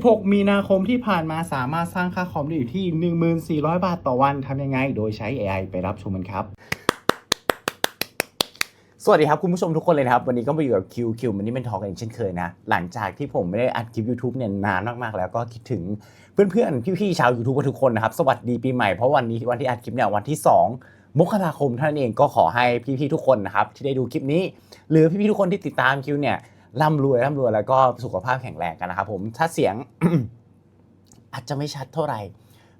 16 มีนาคมที่ผ่านมาสามารถสร้างค่าคอมได้อยู่ที่ 1400 บาทต่อวันทำยังไง โดยใช้ AI ไปรับชมกันครับ สวัสดีครับคุณผู้ชมทุกคนเลยนะครับ วันนี้ก็มาอยู่กับคิวคิวมันนี่เป็นทอล์กกันเช่นเคยนะ หลังจากที่ผมไม่ได้อัดคลิป YouTube เนี่ยนานมาก ๆ แล้วก็คิดถึงเพื่อนๆ พี่ ๆ ชาว YouTube ทุกคนนะครับ สวัสดีปีใหม่เพราะวันนี้วันที่อัดคลิปเนี่ยวันที่ 2มกราคมเท่านั้นเองก็ขอให้พี่ๆทุกคนนะครับที่ได้ดูคลิปนี้ หรือพี่ๆทุกคนที่ติดตามคิวเนี่ย ร่ำรวยร่ำรวยแล้วก็สุขภาพแข็งแรงกันนะครับผมถ้าเสียง อาจจะไม่ชัดเท่าไหร่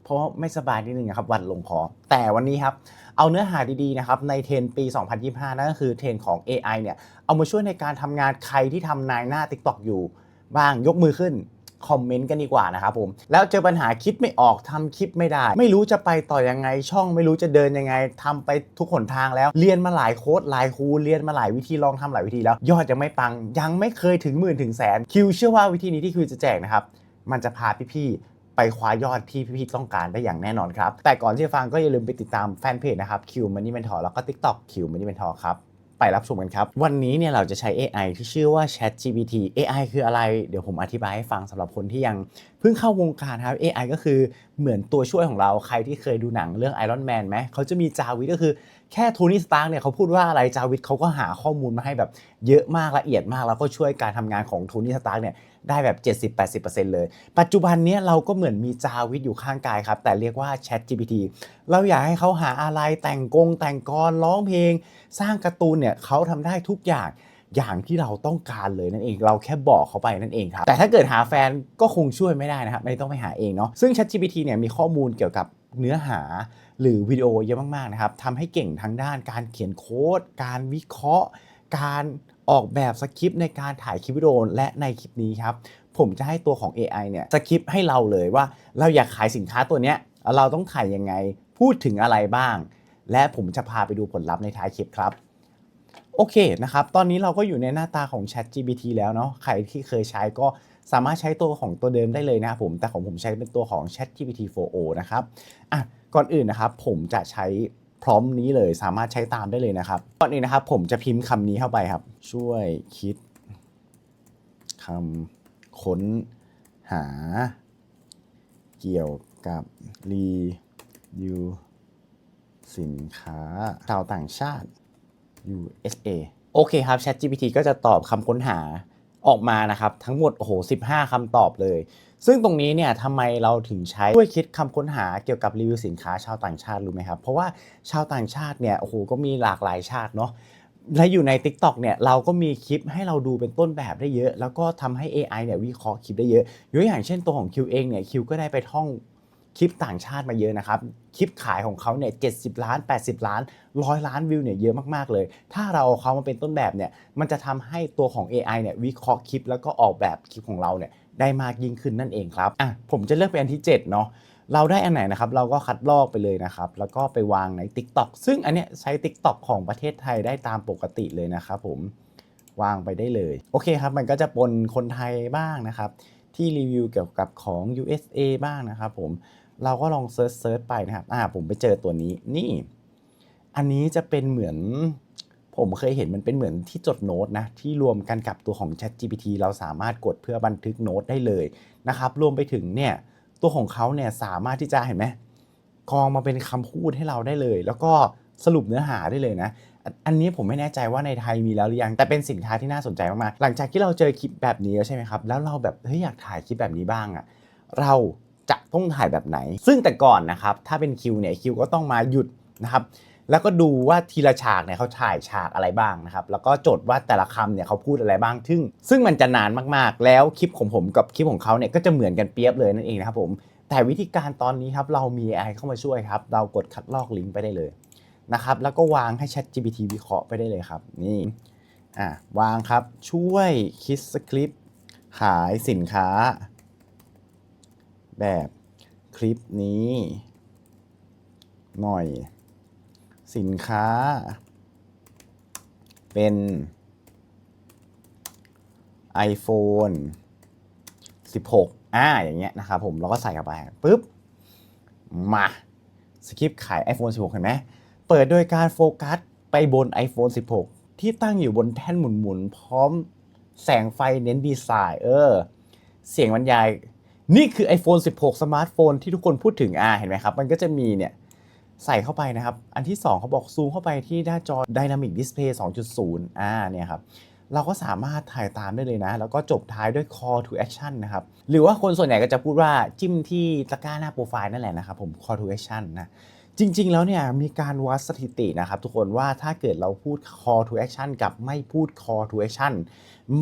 เพราะไม่สบายนิดนึงนะครับวันลงคอแต่วันนี้ครับ เอาเนื้อหาดีๆนะครับในเทรนปี 2025 นั่นก็คือเทรนของ AI เนี่ยเอามาช่วยในการทำงานใครที่ทำนายหน้า TikTok อยู่บ้างยกมือขึ้น คอมเมนต์กันดีกว่านะครับผม แล้วเจอปัญหาคิดไม่ออกทำคลิปไม่ได้ ไม่รู้จะไปต่อยังไงช่องไม่รู้จะเดินยังไงทำไปทุกหนทางแล้วเรียนมาหลายโค้ดหลายครูเรียนมาหลายวิธีลองทำหลายวิธีแล้ว ยอดยังไม่ปังยังไม่เคยถึงหมื่นถึงแสนคิวเชื่อว่าวิธีนี้ที่คิวจะแจกนะครับมันจะพาพี่ๆไปคว้ายอดที่พี่ๆต้องการได้อย่างแน่นอนครับแต่ก่อนที่จะฟังก็อย่าลืมไปติดตามแฟนเพจนะครับคิวมันนี่เมนทอแล้วก็ TikTok คิวมันนี่เมนทอครับ ไปรับชมกันครับ วันนี้เนี่ยเราจะใช้ AI ที่ชื่อว่า ChatGPT AI คืออะไร เดี๋ยวผมอธิบายให้ฟังสำหรับคนที่ยังเพิ่งเข้าวงการครับ AI ก็คือเหมือนตัวช่วยของเราใครที่เคยดูหนังเรื่อง Iron Man ไหมเขาจะมีจาวิทก็คือแค่โทนี่สตาร์กเนี่ยเขาพูดว่าอะไรจาวิทเขาก็หาข้อมูลมาให้แบบเยอะมากละเอียดมาก แล้วก็ช่วยการทำงานของโทนี่สตาร์กเนี่ยได้แบบ 70-80%เลย ปัจจุบันเนี้ยเราก็เหมือนมีจาวิทอยู่ข้างกายครับ แต่เรียกว่า ChatGPT เราอยากให้เขาหาอะไรแต่งกงแต่งกรร้องเพลง สร้างการ์ตูนเนี่ยเขาทำได้ทุกอย่าง อย่างที่เราต้องการเลยนั่นเองเราแค่บอกเขาไปนั่นเองครับแต่ถ้าเกิดหาแฟนก็คงช่วยไม่ได้นะครับไม่ต้องไปหาเองเนาะซึ่ง ChatGPT เนี่ยมีข้อมูลเกี่ยวกับเนื้อหาหรือวิดีโอเยอะมากๆนะครับทำให้เก่งทั้งด้านการเขียนโค้ด การวิเคราะห์ การออกแบบสคริปต์ในการถ่ายคลิปวิดีโอและในคลิปนี้ครับ ผมจะให้ตัวของ AI เนี่ยสคริปต์ให้เราเลยว่าเราอยากขายสินค้าตัวเนี้ยเราต้องถ่ายยังไงพูดถึงอะไรบ้าง และผมจะพาไปดูผลลัพธ์ในท้ายคลิปครับ โอเคนะครับ ตอนนี้เราก็อยู่ในหน้าตาของ Chat GPT แล้วเนาะ ใครที่เคยใช้ก็สามารถใช้ตัวของตัวเดิมได้เลยนะครับผม แต่ของผมใช้เป็นตัวของ Chat GPT 4o นะครับ อะ ก่อนอื่นนะครับผมจะใช้พร้อมนี้เลย สามารถใช้ตามได้เลยนะครับ ก่อนอื่นนะครับผมจะพิมพ์คำนี้เข้าไปครับ ช่วยคิดคำค้นหา เกี่ยวกับรีวิวสินค้าชาวต่างชาติ USA โอเคครับ ChatGPT ก็จะตอบคำค้นหาออกมานะครับทั้งหมดโอ้โห15 คำตอบเลย ซึ่งตรงนี้เนี่ยทำไมเราถึงใช้ช่วยคิดคำค้นหาเกี่ยวกับรีวิวสินค้าชาวต่างชาติรู้ไหมครับ เพราะว่าชาวต่างชาติเนี่ยโอ้โหก็มีหลากหลายชาติเนาะและอยู่ใน TikTok เนี่ยเราก็มีคลิปให้เราดูเป็นต้นแบบได้เยอะ แล้วก็ทำให้ AI เนี่ยวิเคราะห์คลิปได้เยอะยกอย่างเช่นตัวของ Q เองเนี่ย Q ก็ได้ไปท่อง คลิปต่างชาติมาเยอะนะครับ คลิปขายของเขาเนี่ย70ล้าน 80 ล้านร้อยล้านวิวเนี่ยเยอะมากๆเลย ถ้าเราเอาเขามาเป็นต้นแบบเนี่ยมันจะทำให้ตัวของ AI เนี่ยวิเคราะห์คลิป แล้วก็ออกแบบคลิปของเราเนี่ยได้มากยิ่งขึ้นนั่นเองครับอะผมจะเลือกเป็นอันที่7เนาะเราได้อันไหนนะครับเราก็คัดลอกไปเลยนะครับ แล้วก็ไปวางใน TikTok ซึ่งอันเนี้ยใช้ TikTok ของประเทศไทยได้ตามปกติเลยนะครับผมวางไปได้เลย โอเคครับมันก็จะปนคนไทยบ้างนะครับ ที่รีวิวเกี่ยวกับของ USA บ้างนะครับผม เราก็ลองเซิร์ชเซิร์ชไปนะครับ อ่า ผมไปเจอตัวนี้ นี่ อันนี้จะเป็นเหมือน ผมเคยเห็นมันเป็นเหมือนที่จดโน้ตนะ ที่รวมกันกับตัวของ Chat GPT เราสามารถกดเพื่อบันทึกโน้ตได้เลยนะครับ รวมไปถึงเนี่ย ตัวของเขาเนี่ยสามารถที่จะเห็นไหมกรองมาเป็นคำพูดให้เราได้เลย แล้วก็สรุปเนื้อหาได้เลยนะ อันนี้ผมไม่แน่ใจว่าในไทยมีแล้วหรือยัง แต่เป็นสินค้าที่น่าสนใจมากๆ หลังจากที่เราเจอคลิปแบบนี้แล้วใช่ไหมครับ แล้วเราแบบเฮ้ยอยากถ่ายคลิปแบบนี้บ้างอะ เรา จะต้องถ่ายแบบไหน ซึ่งแต่ก่อนนะครับถ้าเป็นคิวเนี่ยคิวก็ต้องมาหยุดนะครับแล้วก็ดูว่าทีละฉากเนี่ยเขาถ่ายฉากอะไรบ้างนะครับ แล้วก็จดว่าแต่ละคำเนี่ยเขาพูดอะไรบ้างซึ่งซึ่งมันจะนานมากๆ แล้วคลิปของผมกับคลิปของเขาเนี่ยก็จะเหมือนกันเปียบเลยนั่นเองนะครับผม แต่วิธีการตอนนี้ครับเรามี AI เข้ามาช่วยครับ เรากดคัดลอกลิงก์ไปได้เลยนะครับ แล้วก็วางให้ Chat GPT วิเคราะห์ไปได้เลยครับ นี่อะวางครับช่วยคิดสคริปต์ขายสินค้า แบบคลิปนี้ หน่อย สินค้า เป็น iPhone 16 อ่า อย่างเงี้ยนะครับผมเราก็ใส่เข้าไปปุ๊บ มาสคริปต์ขาย iPhone 16 เห็นไหม เปิดโดยการโฟกัสไปบน iPhone 16 ที่ตั้งอยู่บนแท่นหมุนๆ พร้อมแสงไฟเน้นดีไซน์ เออ เสียงบรรยาย นี่คือ iPhone 16 สมาร์ทโฟนที่ทุกคนพูดถึงอ่าเห็นไหมครับ มันก็จะมีเนี่ยใส่เข้าไปนะครับ อันที่ 2 เขาบอกซูมเข้าไปที่หน้าจอ Dynamic Display 2.0 อ่าเนี่ยครับ เราก็สามารถถ่ายตามได้เลยนะ แล้วก็จบท้ายด้วย call to action นะครับ หรือว่าคนส่วนใหญ่ก็จะพูดว่าจิ้มที่ตะกร้าหน้าโปรไฟล์นั่นแหละนะครับผม call to action นะ จริง ๆ แล้วเนี่ยมีการวัดสถิตินะครับทุกคนว่าถ้าเกิดเราพูด call to action กับไม่พูด call to action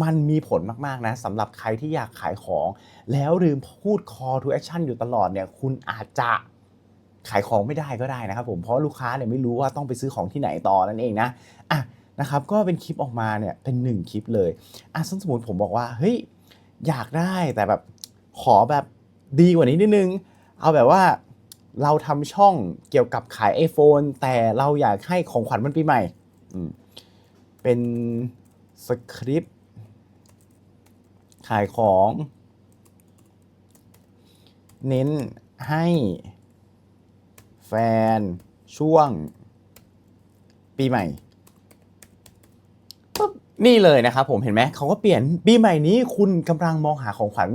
มันมีผลมากๆนะสำหรับใครที่อยากขายของ แล้วลืมพูด call to action อยู่ตลอดเนี่ยคุณอาจจะขายของไม่ได้ก็ได้นะครับผมเพราะลูกค้าเนี่ยไม่รู้ว่าต้องไปซื้อของที่ไหนต่อนั่นเองนะอะนะครับก็เป็นคลิปออกมาเนี่ยเป็นหนึ่งคลิปเลยอะสมมติผมบอกว่าเฮ้ยอยากได้แต่แบบขอแบบดีกว่านี้นิดนึง เอาแบบว่า เราทำช่องเกี่ยวกับขาย iPhone แต่เราอยากให้ของขวัญวันปีใหม่มเป็นสคริปต์ขายของ เน้นให้แฟนช่วงปีใหม่ปุ๊บนี่เลยนะครับผมเห็นไหมเขาก็เปลี่ยนปีใหม่นี้คุณกำลังมองหาของขวัญ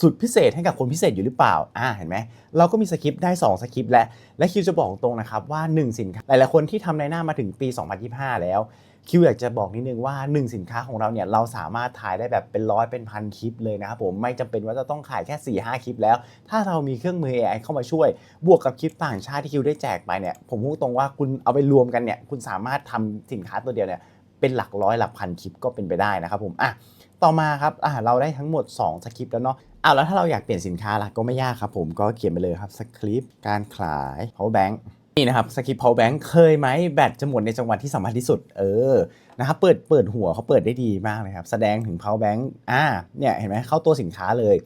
สุดพิเศษให้กับคนพิเศษอยู่หรือเปล่า อ่า เห็นไหม เราก็มีสคริปต์ได้ 2 สคริปต์และและคิวจะบอกตรงนะครับว่า 1 สินค้า หลายๆคนที่ทำในหน้ามาถึงปี 2025 แล้ว คิวอยากจะบอกนิดนึงว่า 1 สินค้าของเราเนี่ย เราสามารถถ่ายได้แบบเป็นร้อยเป็นพันคลิปเลยนะครับผม ไม่จำเป็นว่าจะต้องขายแค่ 4 5 คลิปแล้ว ถ้าเรามีเครื่องมือ AI เข้ามาช่วย บวกกับคลิปต่างชาติที่คิวได้แจกไปเนี่ย ผมพูดตรงว่าคุณเอาไปรวมกันเนี่ย คุณสามารถทำสินค้าตัวเดียวเนี่ย เป็นหลักร้อยหลักพันคลิปก็เป็นไปได้นะครับผม อะ ต่อมาครับ อะเราได้ทั้งหมด 2 สคริปต์แล้วเนาะ อ้าวแล้วถ้าเราอยากเปลี่ยนสินค้าล่ะก็ไม่ยากครับผมก็เขียนไปเลยครับสคริปต์การขาย power bank นี่นะครับสคริปต์ power bank เคยไหมแบตจะหมดในจังหวัดที่สำคัญที่สุด เออนะครับเปิดเปิดหัวเขาเปิดได้ดีมากเลยครับแสดงถึง power bank อ่าเนี่ยเห็นไหมเข้าตัวสินค้าเลย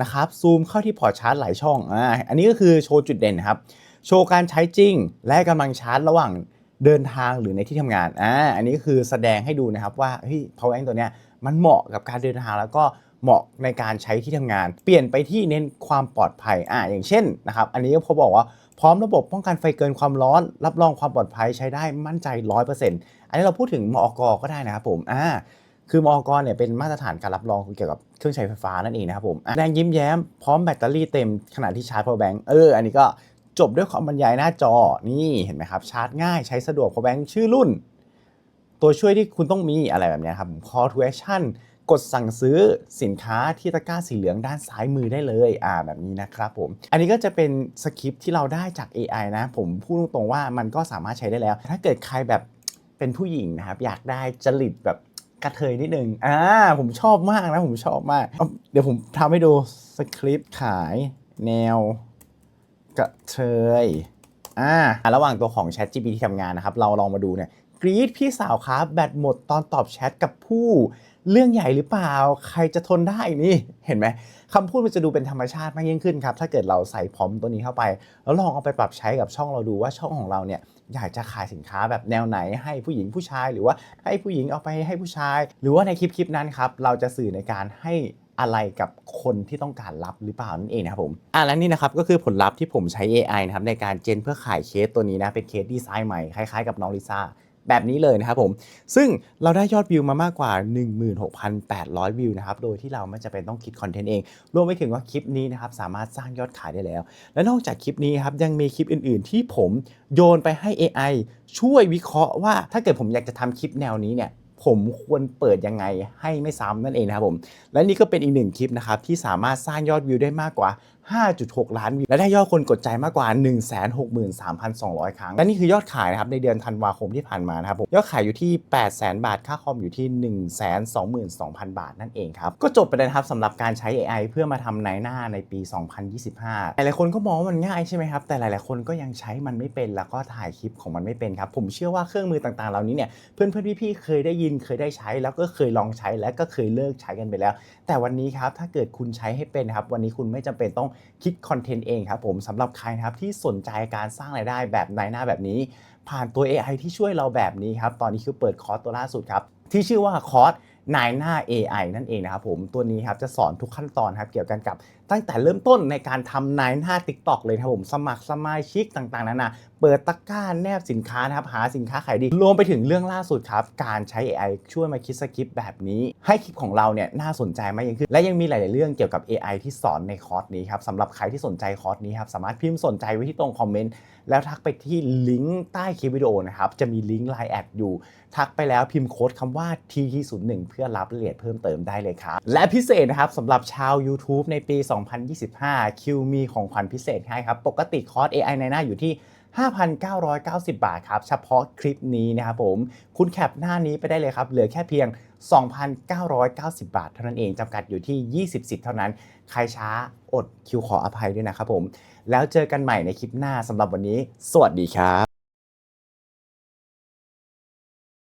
นะครับซูมเข้าที่พอร์ตชาร์จหลายช่องอ่าอันนี้ก็คือโชว์จุดเด่นครับโชว์การใช้จริง และกำลังชาร์จระหว่างเดินทางหรือในที่ทำงานอ่าอันนี้คือแสดงให้ดูนะครับว่าเฮ้ย power bank ตัวเนี้ยมันเหมาะกับการเดินทางแล้วก็ เหมาะในการใช้ที่ทำงาน เปลี่ยนไปที่เน้นความปลอดภัยอ่าอย่างเช่นนะครับอันนี้ก็เขาบอกว่าพร้อมระบบป้องกันไฟเกินความร้อน รับรองความปลอดภัยใช้ได้มั่นใจ 100%อันนี้เราพูดถึงมอกก็ได้นะครับผมอ่าคือมอกเนี่ยเป็นมาตรฐานการรับรองเกี่ยวกับเครื่องใช้ไฟฟ้านั่นเองนะครับผมแรงยิ้มแย้มพร้อมแบตเตอรี่เต็มขณะที่ชาร์จ power bank เอออันนี้ก็จบด้วยความบรรยายหน้าจอนี่เห็นไหมครับชาร์จง่ายใช้สะดวก power bank ชื่อรุ่น ตัวช่วยที่คุณต้องมีอะไรแบบนี้ครับ call to action กดสั่งซื้อสินค้าที่ตะกร้าสีเหลืองด้านซ้ายมือได้เลยอ่าแบบนี้นะครับผม อันนี้ก็จะเป็นสคริปที่เราได้จาก AI นะ ผมพูดตรงๆว่ามันก็สามารถใช้ได้แล้ว ถ้าเกิดใครแบบเป็นผู้หญิงนะครับ อยากได้จริตแบบกระเทยนิดนึงอ่าผมชอบมากนะ ผมชอบมากเาเดี๋ยวผมทำให้ดูสคริปต์ขายแนวกระเทยอ่าระหว่างตัวของ Chat GPT ที่ทำงานนะครับ เราลองมาดูเนี่ยกรีดพี่สาวครับแบตหมดตอนตอบแชทกับผู้ เรื่องใหญ่หรือเปล่า ใครจะทนได้นี่เห็นไหมคำพูดมันจะดูเป็นธรรมชาติมากยิ่งขึ้นครับ ถ้าเกิดเราใส่พร้อมตัวนี้เข้าไป แล้วลองเอาไปปรับใช้กับช่องเราดูว่าช่องของเราเนี่ยอยากจะขายสินค้าแบบแนวไหนให้ผู้หญิงผู้ชาย หรือว่าให้ผู้หญิงเอาไปให้ผู้ชาย หรือว่าในคลิปคลิปนั้นครับเราจะสื่อในการให้อะไรกับคนที่ต้องการรับหรือเปล่านั่นเองนะครับผมอะและนี่นะครับก็คือผลลัพธ์ที่ผมใช้ AI นะครับในการเจนเพื่อขายเคสตัวนี้นะเป็นเคสดีไซน์ใหม่คล้ายๆกับน้องลิซ่า แบบนี้เลยนะครับผม ซึ่งเราได้ยอดวิวมามากกว่า 16,800 วิวนะครับ โดยที่เราไม่จำเป็นต้องคิดคอนเทนต์เอง รวมไปถึงว่าคลิปนี้นะครับสามารถสร้างยอดขายได้แล้ว และนอกจากคลิปนี้ครับยังมีคลิปอื่น ๆ ที่ผมโยนไปให้ AI ช่วยวิเคราะห์ว่าถ้าเกิดผมอยากจะทำคลิปแนวนี้เนี่ยผมควรเปิดยังไงให้ไม่ซ้ำนั่นเองนะครับผม และนี่ก็เป็นอีกหนึ่งคลิปนะครับที่สามารถสร้างยอดวิวได้มากกว่า 5.6 ล้านวิวและได้ยอดคนกดใจมากกว่า 163,200 ครั้ง และนี่คือยอดขายนะครับในเดือนธันวาคมที่ผ่านมานะครับผมยอดขายอยู่ที่ 800,000 บาท ค่าคอมอยู่ที่ 122,000 บาทนั่นเองครับ ก็จบไปเลยนะครับสำหรับการใช้ AI เพื่อมาทำในหน้าในปี 2025 หลายๆคนก็มองว่ามันง่ายใช่ไหมครับ แต่หลายๆคนก็ยังใช้มันไม่เป็นแล้วก็ถ่ายคลิปของมันไม่เป็นครับผมเชื่อว่าเครื่องมือต่างๆเหล่านี้เนี่ยเพื่อนๆพี่ๆเคยได้ยินเคยได้ใช้แล้วก็เคยลองใช้และก็เคยเลิกใช้กันไปแล้ว แต่วันนี้ครับถ้าเกิดคุณใช้ให้เป็นครับวันนี้คุณไม่จำเป็นต้องคิดคอนเทนต์เองครับผมสำหรับใครนะครับที่สนใจการสร้างรายได้แบบในหน้าแบบนี้ ผ่านตัว AI ที่ช่วยเราแบบนี้ครับ ตอนนี้คือเปิดคอร์สตัวล่าสุดครับ ที่ชื่อว่าคอร์สนายหน้า AI นั่นเองนะครับผมตัวนี้ครับจะสอนทุกขั้นตอนครับเกี่ยวกันกับตั้งแต่เริ่มต้นในการทำนายหน้า TikTok เลยนะครับผมสมัครสมาชิกต่างๆนานาเปิดตะกร้าแนบสินค้านะครับหาสินค้าขายดีรวมไปถึงเรื่องล่าสุดครับ การใช้ AI ช่วยมาคิดสคริปต์แบบนี้ ให้คลิปของเราเนี่ยน่าสนใจมากยิ่งขึ้นและยังมีหลาย ๆ เรื่องเกี่ยวกับ AI ที่สอนในคอร์สนี้ครับสำหรับใครที่สนใจคอร์สนี้ครับสามารถพิมพ์สนใจไว้ที่ตรงคอมเมนต์แล้วทักไปที่ลิงก์ใต้คลิปวิดีโอนะครับจะมีลิงก์ Line แอดอยู่ ทักไปแล้วพิมพ์โค้ดคำว่า TT01 เพื่อรับรายละเอียดเพิ่มเติมได้เลยครับและพิเศษนะครับสำหรับชาว YouTube ในปี2025 คิวมีของขวัญพิเศษให้ครับ ปกติคอร์ส AI ในหน้าอยู่ที่ 5,990 บาทครับ เฉพาะคลิปนี้นะครับผม คุณแคปหน้านี้ไปได้เลยครับ เหลือแค่เพียง 2,990 บาท เท่านั้นเองจำกัดอยู่ที่ 20 สิทธิ์เท่านั้น ใครช้าอดคิวขออภัยด้วยนะครับผม แล้วเจอกันใหม่ในคลิปหน้าสำหรับวันนี้ สวัสดีครับ